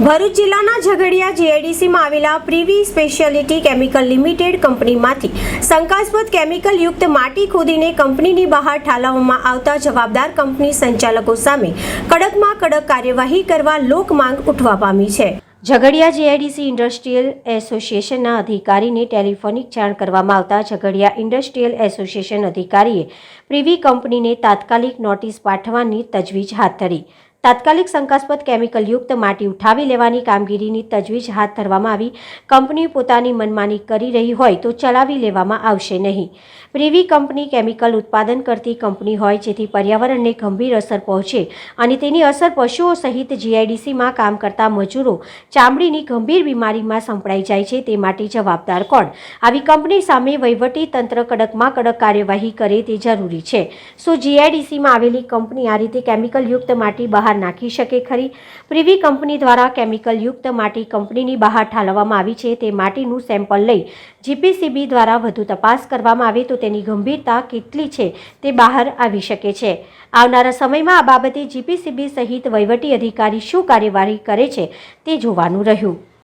ભરૂચ જિલ્લાના ઝઘડિયા જીઆઈડીસીમાં આવેલા privy speciality chemical limited કંપનીમાંથી શંકાસ્પદ કેમિકલ યુક્ત માટી ખોદીને કંપનીની બહાર ઠાલવવામાં આવતા જવાબદાર કંપની સંચાલકો સામે કડકમાં કડક કાર્યવાહી કરવા લોક માંગ ઉઠવા પામી છે. ઝઘડિયા જીઆઈડીસી ઇન્ડસ્ટ્રીયલ એસોસિએશનના અધિકારીને ટેલિફોનિક જાણ કરવામાં આવતા ઝઘડિયા ઇન્ડસ્ટ્રીયલ એસોસિએશન અધિકારીએ પ્રીવી કંપનીને તાત્કાલિક નોટિસ પાઠવવાની તજવીજ હાથ ધરી. તાત્કાલિક શંકાસ્પદ કેમિકલયુક્ત માટી ઉઠાવી લેવાની કામગીરીની તજવીજ હાથ ધરવામાં આવી. કંપની પોતાની મનમાની કરી રહી હોય તો ચલાવી લેવામાં આવશે નહીં. પ્રીવી કંપની કેમિકલ ઉત્પાદન કરતી કંપની હોય જેથી પર્યાવરણને ગંભીર અસર પહોંચે અને તેની અસર પશુઓ સહિત જીઆઈડીસીમાં કામ કરતા મજૂરો ચામડીની ગંભીર બીમારીમાં સંપડાઈ જાય છે તે માટે જવાબદાર કોણ? આવી કંપની સામે વહીવટી તંત્ર કડકમાં કડક કાર્યવાહી કરે તે જરૂરી છે. શું જીઆઈડીસીમાં આવેલી કંપની આ રીતે કેમિકલયુક્ત માટી બહાર નાખી શકે ખરી? પ્રિવી કંપની દ્વારા કેમિકલયુક્ત માટી કંપનીની બહાર ઠાલવવામાં આવી છે. તે માટીનું સેમ્પલ લઈ જીપીસીબી દ્વારા વધુ તપાસ કરવામાં આવે તો તેની ગંભીરતા કેટલી છે તે બહાર આવી શકે છે. આવનારા સમયમાં આ બાબતે જીપીસીબી સહિત વહીવટી અધિકારી શું કાર્યવાહી કરે છે તે જોવાનું રહ્યું.